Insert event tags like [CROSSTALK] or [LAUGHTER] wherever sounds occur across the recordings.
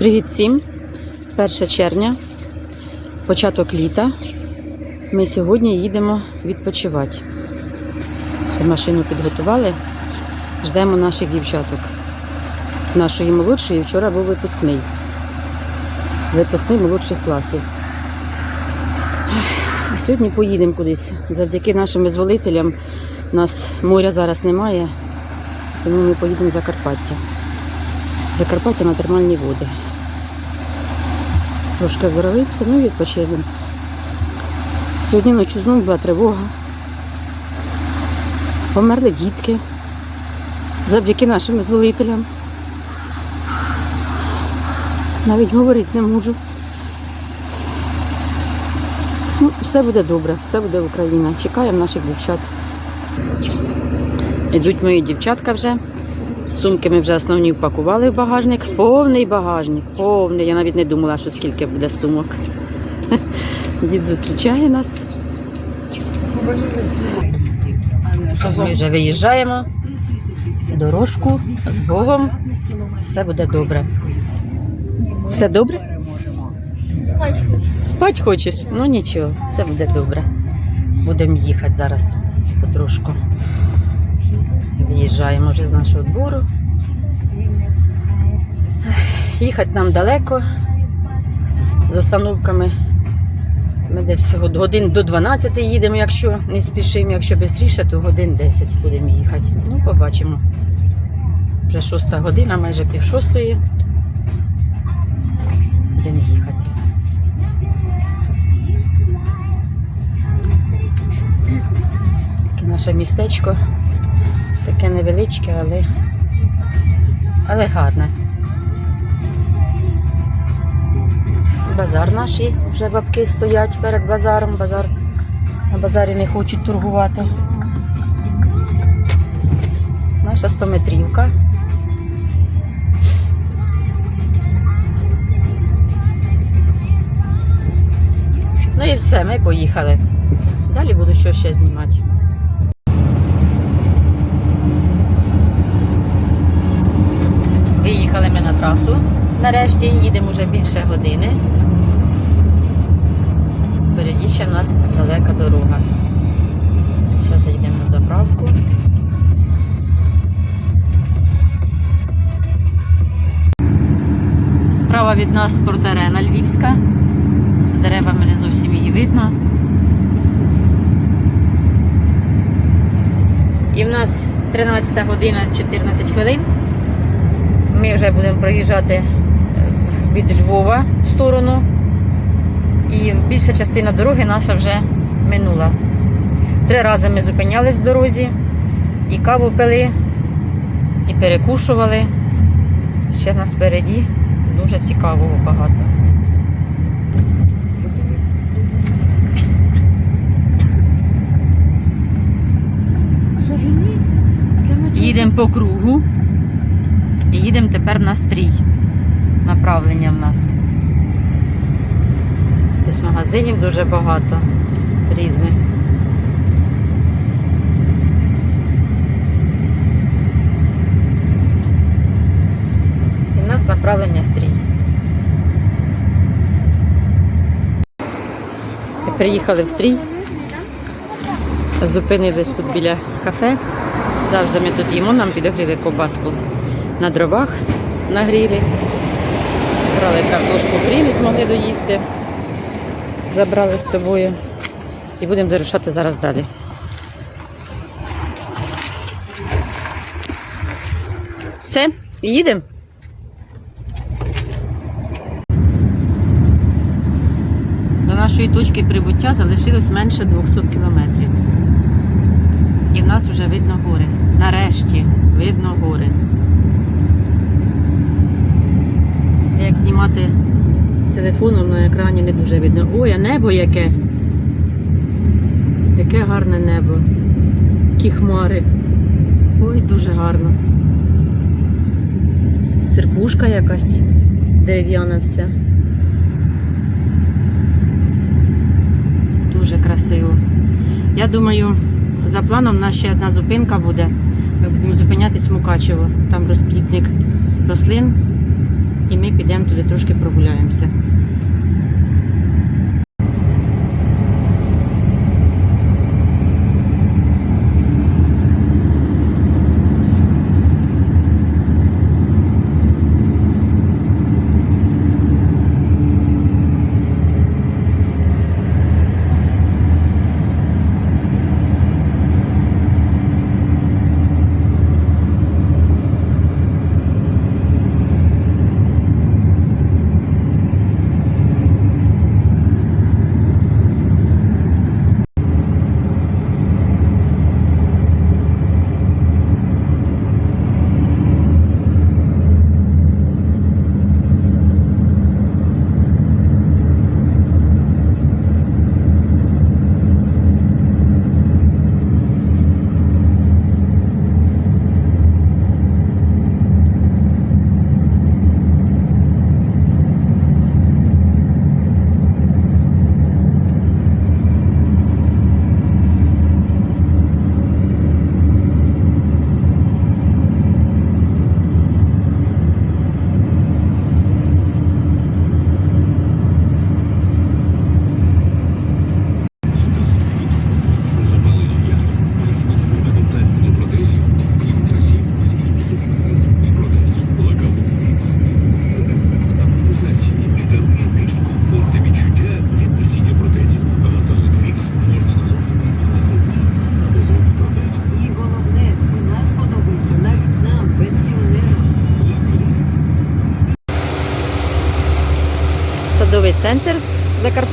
Привіт всім! 1 червня, початок літа. Ми сьогодні їдемо відпочивати. Ще машину підготували. Ждемо наших дівчаток. Нашої молодшої вчора був випускний. Випускний молодших класів. А сьогодні поїдемо кудись. Завдяки нашим визволителям у нас моря зараз немає, тому ми поїдемо в Закарпаття. Закарпаття на термальні води. Трошки зоровився, ну відпочинемо. Сьогодні ночі знову була тривога. Померли дітки. Завдяки нашим визволителям. Навіть говорити не можу. Ну, все буде добре, все буде Україна. Чекаємо наших дівчат. Ідуть мої дівчатка вже. Сумки ми вже основні впакували в багажник. Повний багажник, повний. Я навіть не думала, що скільки буде сумок. [LAUGHS] Дід зустрічає нас. Ми вже виїжджаємо. Дорожку з Богом. Все буде добре. Все добре? Спать хочу. Спать хочеш? Ну нічого, все буде добре. Будемо їхати зараз потрошку. Виїжджаємо вже з нашого двору. Їхати нам далеко. З остановками. Ми десь годин до 12 їдемо, якщо не спішимо, якщо швидше, то годин 10 будемо їхати. Ну, побачимо. Вже шоста година, майже пів шостої. Будемо їхати. Таке наше містечко. Таке невеличке, але, але гарне. Базар наш, і вже бабки стоять перед базаром. Базар, на базарі не хочуть торгувати. Наша 100-метрівка. Ну і все, ми поїхали. Далі буду що ще знімати. Виїхали ми на трасу. Нарешті їдемо вже більше години. Впереді ще в нас далека дорога. Зараз йдемо на заправку. Справа від нас спортерена Львівська. За деревами не зовсім її видно. І в нас 13 година 14 хвилин. Ми вже будемо проїжджати е, від Львова в сторону. І більша частина дороги наша вже минула. Три рази ми зупинялись в дорозі, і каву пили, і перекушували. Ще в нас впереді дуже цікавого багато. Їдемо по кругу і їдемо тепер на стрій. Направлення в нас. Тут магазинів дуже багато різних. І в нас направлення стрій. Приїхали в стрій. Зупинились тут біля кафе. Завжди ми тут їмо, нам підогріли ковбаску на дровах на грілі. Брали картошку фрі, не змогли доїсти. Забрали з собою. І будемо вирушати зараз далі. Все, їдемо. До нашої точки прибуття залишилось менше 200 кілометрів. І в нас вже видно гори. Нарешті видно гори. Як знімати телефоном на екрані не дуже видно. Ой, а небо яке. Яке гарне небо. Які хмари. Ой, дуже гарно. Церквушка якась дерев'яна вся. Дуже красиво. Я думаю, за планом у нас ще одна зупинка буде. Ми будемо зупинятись в Мукачево. Там розплідник рослин і ми підемо туди трошки прогуляємося.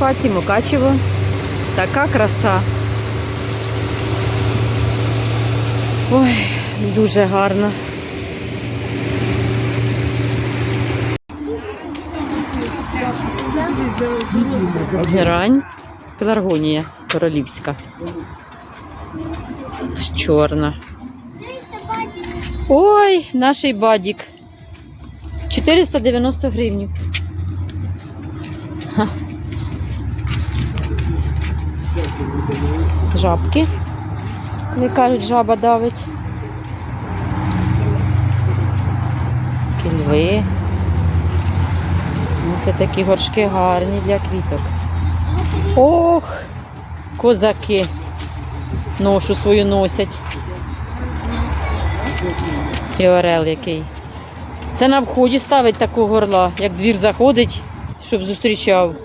Закарпатті, Мукачево. Така краса. Ой, дуже гарно. Герань, пеларгонія королівська. Чорна. Ой, наш бадік. 490 гривень. Жабки. Не кажуть, жаба давить. Кільви. Ну, Це такі горшки гарні для квіток. Ох, козаки. Ношу свою носять. І орел який. Це на вході ставить таку горла, як двір заходить, щоб зустрічав.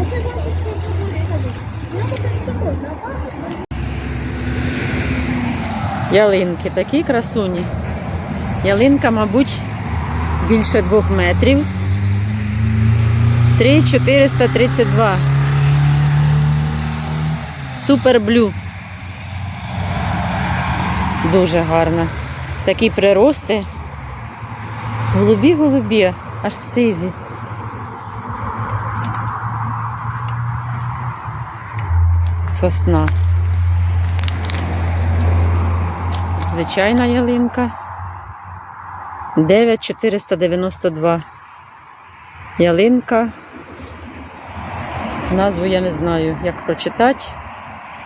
Оце вам тут буде ходити. Ну, таке ще можна, а пахне. Ялинки такі красуні. Ялинка, мабуть, більше двох метрів. 3,432. Супер блю. Дуже гарна. Такі прирости. Голубі, голубі, аж сизі. Сосна. Звичайна ялинка. 9492. Ялинка. Назву я не знаю, як прочитати,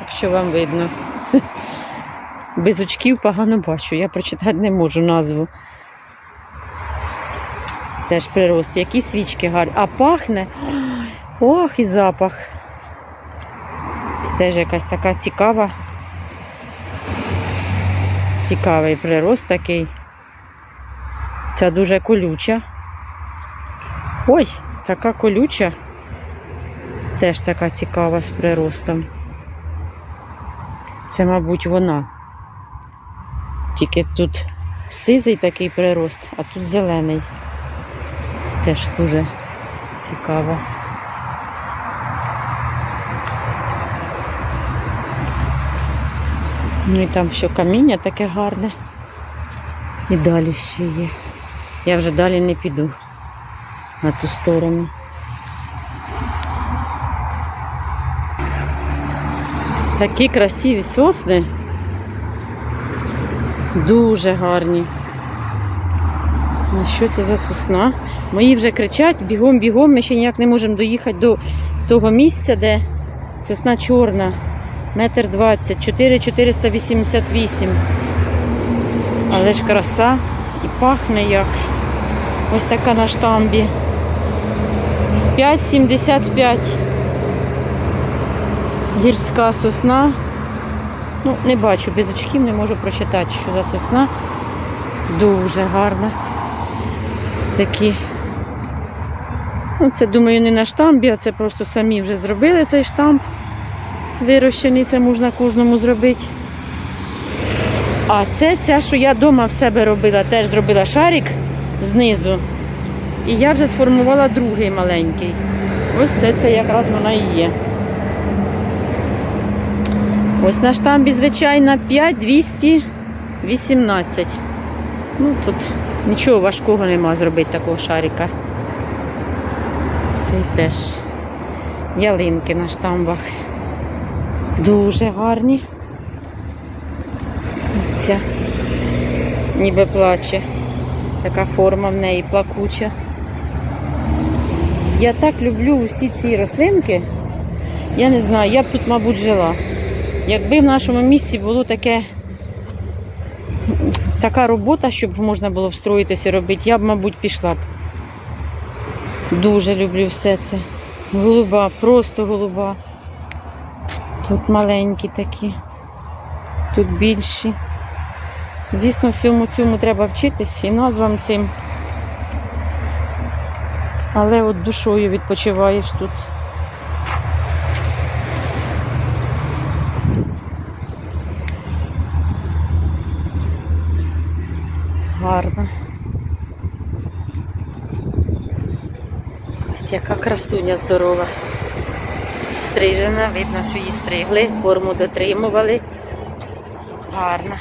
якщо вам видно. [LAUGHS] Без очків погано бачу, я прочитати не можу назву. Теж прирост. Які свічки гарні. А пахне. Ох, і запах. Це теж якась така цікава. Цікавий прирост такий. Ця дуже колюча. Ой, така колюча. Теж така цікава з приростом. Це, мабуть, вона. Тільки тут сизий такий прирост, а тут зелений. Теж дуже цікаво. Ну і там ще каміння таке гарне. І далі ще є. Я вже далі не піду на ту сторону. Такі красиві сосни. Дуже гарні. Ну, Що це за сосна? Мої вже кричать бігом, бігом. Ми ще ніяк не можемо доїхати до того місця, де сосна чорна. Метр двадцять, чотири 488. Але ж краса і пахне як. Ось така на штамбі. 5,75. Гірська сосна. Ну, не бачу, без очків не можу прочитати, що за сосна. Дуже гарна. Ось такі. Ну, це, думаю, не на штамбі, а це просто самі вже зробили цей штамп. Вирощений, це можна кожному зробити. А це ця, що я вдома в себе робила, теж зробила шарик знизу. І я вже сформувала другий маленький. Ось це, це якраз вона і є. Ось на штамбі, звичайно, 5218. Ну, тут нічого важкого нема зробити такого шарика. Цей теж ялинки на штамбах. Дуже гарні. Ця ніби плаче. Така форма в неї плакуча. Я так люблю усі ці рослинки. Я не знаю, я б тут, мабуть, жила. Якби в нашому місці було таке, така робота, щоб можна було встроїтися робити, я б, мабуть, пішла б. Дуже люблю все це. Голуба, просто голуба. Тут маленькі такі, тут більші. Звісно, всьому цьому треба вчитись і назвам цим. Але от душою відпочиваєш тут. Гарно. Ось яка красуня здорова. Стрижена, видно, що її стригли, форму дотримували. Гарно.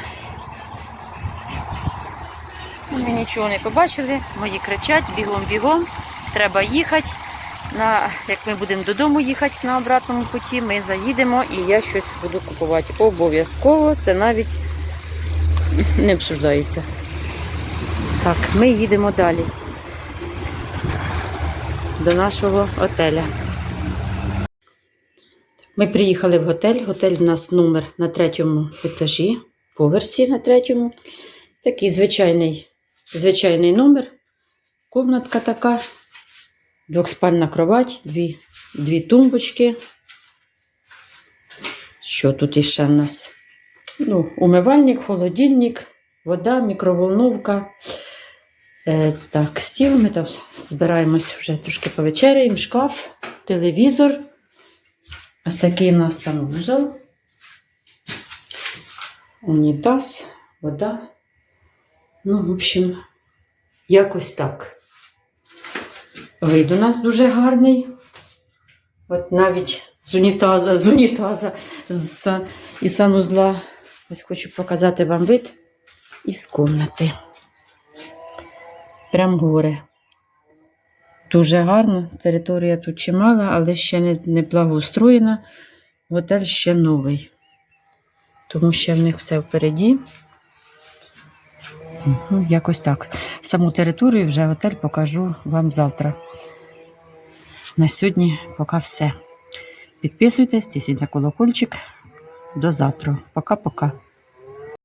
Ми нічого не побачили, мої кричать, бігом-бігом, треба їхати. На, як ми будемо додому їхати на обратному путі, ми заїдемо і я щось буду купувати. Обов'язково це навіть не обсуждається. Так, ми їдемо далі до нашого отеля. Ми приїхали в готель. Готель у нас номер на третьому етажі, поверсі на третьому. Такий звичайний, звичайний номер. Комнатка така. Двохспальна кровать, дві, дві тумбочки. Що тут іще в нас? Ну, умивальник, холодильник, вода, мікроволновка. Е, так, стіл. Ми там збираємось вже трошки повечеряємо, шкаф, телевізор. Ось такий у нас санвузол. Унітаз, вода. Ну, в общем, якось так. Вид у нас дуже гарний. От навіть з унітаза, з унітаза з, і санузла. Ось хочу показати вам вид із комнати. Прям горе. Дуже гарно. Територія тут чимала, але ще не, не благоустроєна. Готель ще новий. Тому ще в них все впереді. Ну, якось так. Саму територію вже готель покажу вам завтра. На сьогодні поки все. Підписуйтесь, тисніть на колокольчик. До завтра. Пока-пока.